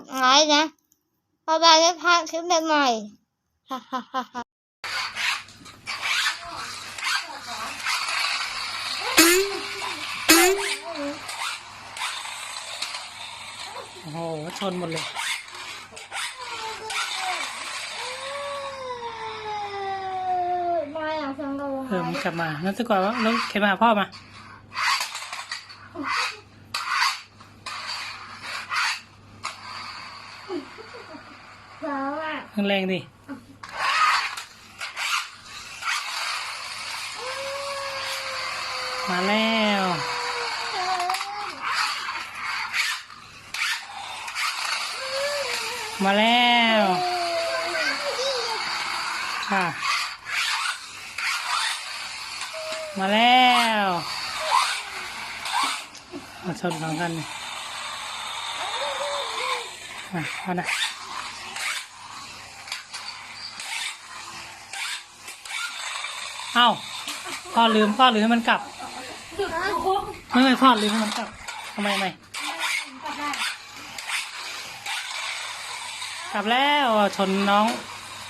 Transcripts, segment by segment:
กดไลค์นะเพราะเราได้พลาดคลิปใหม่ๆฮ่าฮ่าฮ่าฮ่าโอ้โห ชนหมดเลย มาอยากฟังเราเออมันกลับมางั้นซะก่อนว่าแล้วเข็นมาหาพ่อมา แล้วอะแรงดิมาแล้วมาแล้วค่ะมาแล้วมาชนของกันนี่มาเอานะ เอ้าพ่อลืมพ่อลืมให้มันกลับ ไม่ไม่พ่อลืมให้มันกลับทำไมไม่กลับแล้วชนน้อง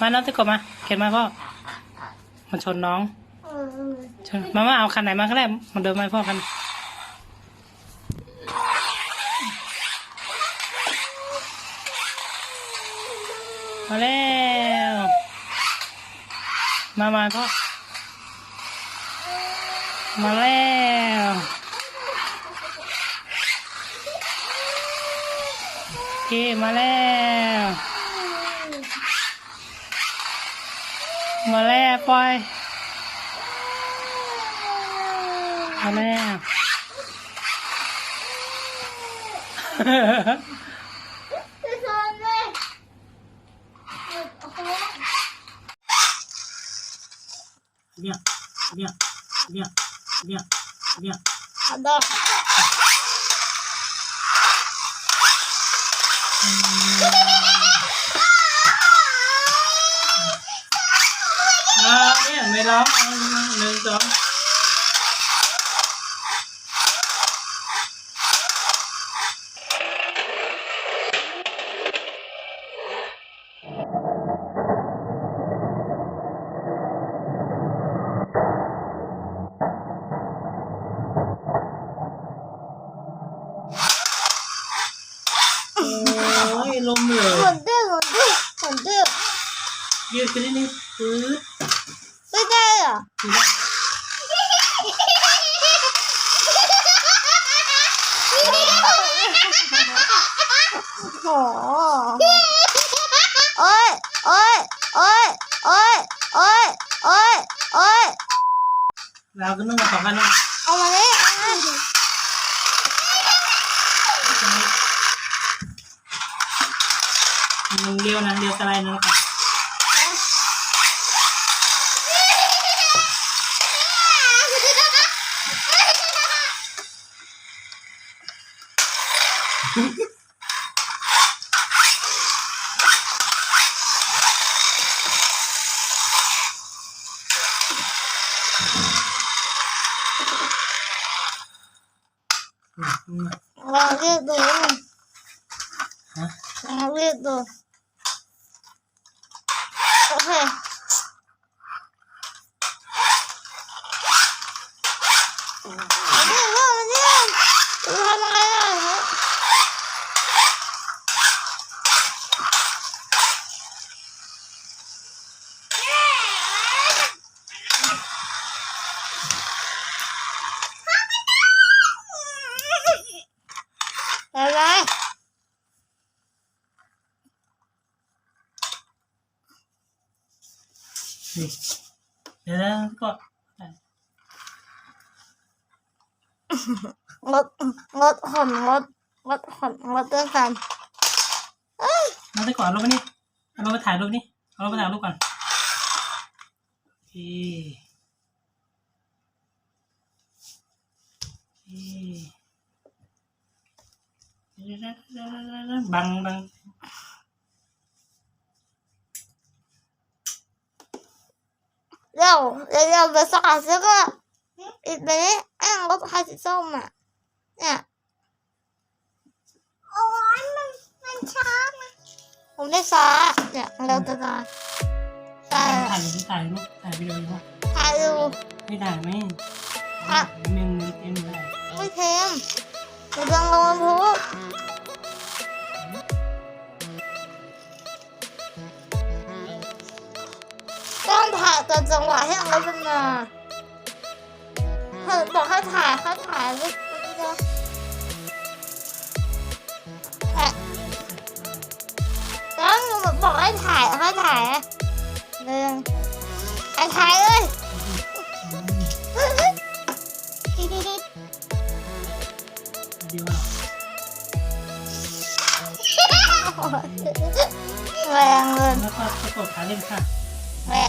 มาน้องตะกบมาเข็นมาพ่อมันชนน้องชนมามาเอาคันไหนมาก็ได้มันเดินมาพ่อคันมาแล้ว มามาพ่อ มาแล้วโอเคมาแล้ว มาแล้วปล่อยมาแล้วจะชนเลยโอ้โหเนี่ยเนี่ยเนี่ย เนี่ยเนี่ยเอาดอก อ่าเนี่ยไม่ร้องเอาหนึ่งสองโอ้ยลมเลย หมุนดื้อหมุนดื้อหมุนดื้อ ยืดขึ้นนิดนึงปื๊ดไม่ได้เหรอถือว่าโอ้โหโอ้ยโอ้ยโอ้ยโอ้ยโอ้ยโอ้ยโอ้ยเราก็นึ่งมาสองกันนะเอามาเลยเอามามันเลี้ยวนะเลี้ยวอะไรนะค่ะอืมอืม ลองเรียกดู ฮะ ลองเรียกดูโอเคเอาดิเอาดิเอาดิทำอะไรอะ อะไร นี่เดี๋ยวนะก็งดงดขนงดงดขนงดด้วยกันเอ้ยมาได้ก่อนเอาลงมานี่เอาลงมาถ่ายรูปนี่เอาลงมาถ่ายรูปก่อนโอเคโอเคบังบัง เร็วเร็วเร็วไปสกัดซื้อก็อีกไปนี้อ้างรถไฟสีส้มอะเนี่ยโอ้ยมันมันช้านะผมได้ฟ้าเนี่ยเราจะมาแต่ถ่ายรูปถ่ายรูปถ่ายวิดีโออยู่ปะถ่ายดูไม่ถ่ายไหมอะเมนเอ็นได้ไม่เทมกำลังลงพู ต้องถ่ายตอนจังหวะให้เอาเป็นมาเธอบอกให้ถ่ายให้ถ่ายรูปนี้นะอะต้องบอกให้ถ่ายให้ถ่ายหนึ่งไอะถ่ายเลยดีโอแรงเลยแล้วก็ประกดถ่าเล่นค่ะ แรง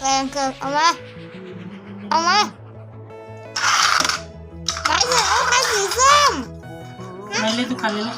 แรงเกินเอามา เอามาหมายถึงเอาไปสีส้มไม่เล่นทุกคันเลยลูก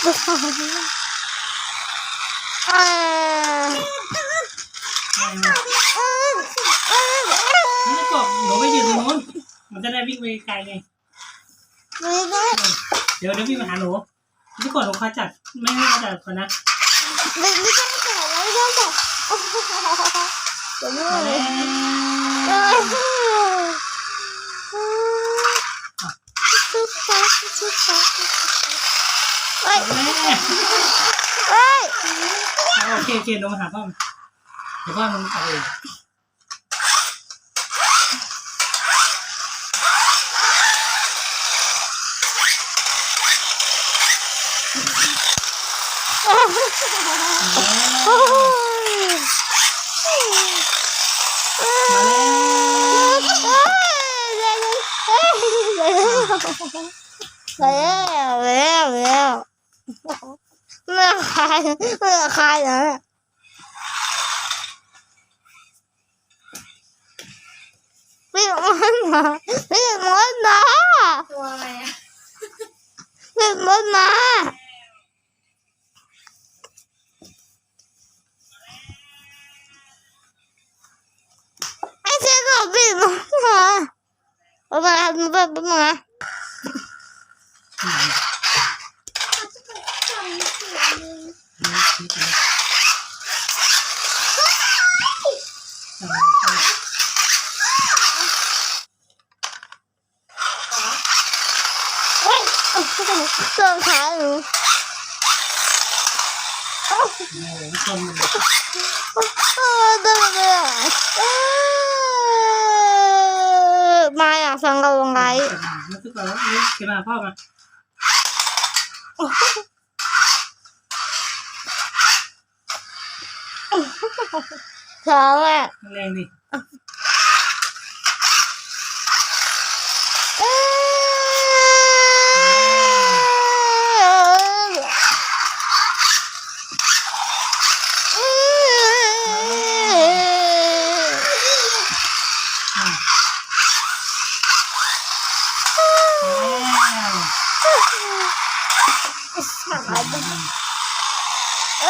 เอ้ยนี่กบหนูไปยืนตรงนู้นมันจะได้วิ่งไปไกลไง เดี๋ยวเดี๋ยววิ่งมาหาหนูนี่กดหนูคอยจัดไม่ให้จัดก่อนนะไม่ไม่ต้องจับไม่ต้องจับเดี๋ยวมา เล แล้ ยว เฮ้ย มาแล้ว เฮ้ยเอาโอเคโอเคลงมาหาพ่อมาเดี๋ยวพ่อมันกลับเองโอ้ยมาแล้วแล้วแล้วแล้ว เมื่อใครเมื่อใครนะพี่มันมาพี่มันมาตัวอะไรอะพี่มันมาไอ้เจ้าก็พี่มันมาเอามาเอามาเอามา เฮ้ยส่วนขาหนู โอ้โหชนเลย เออเดินเลยอะเออ มาอยากฟังกับวงไรมาทุกคนแล้วนี่เก็บมาพ่อมาท้องอะแรงดิ เออ อะแล้ว เออ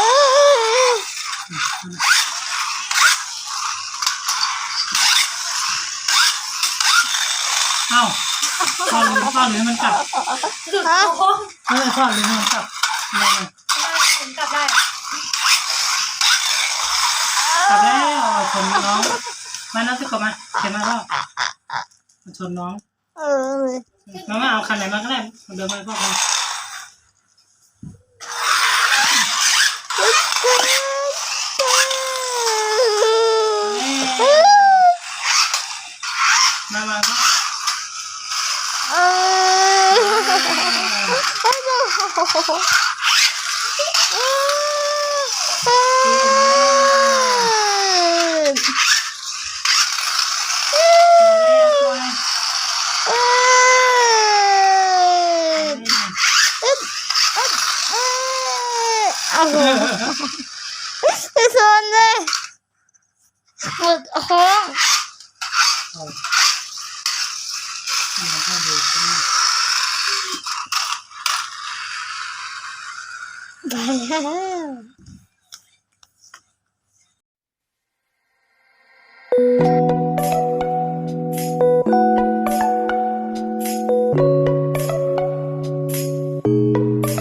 เอ้าพ่อลืมพ่อลืมมันกลับฮะโอ้เออพ่อลืมมันกลับแรงเลยผมกลับได้กลับแล้วเอาชนน้องมาน้องจะกลับมาเก็บมาพ่อมาชนน้องเออน้องมาเอาคันไหนมาก็ได้เดินมาพ่อกันมามาพ่อ เอ อเอาไปโซนเล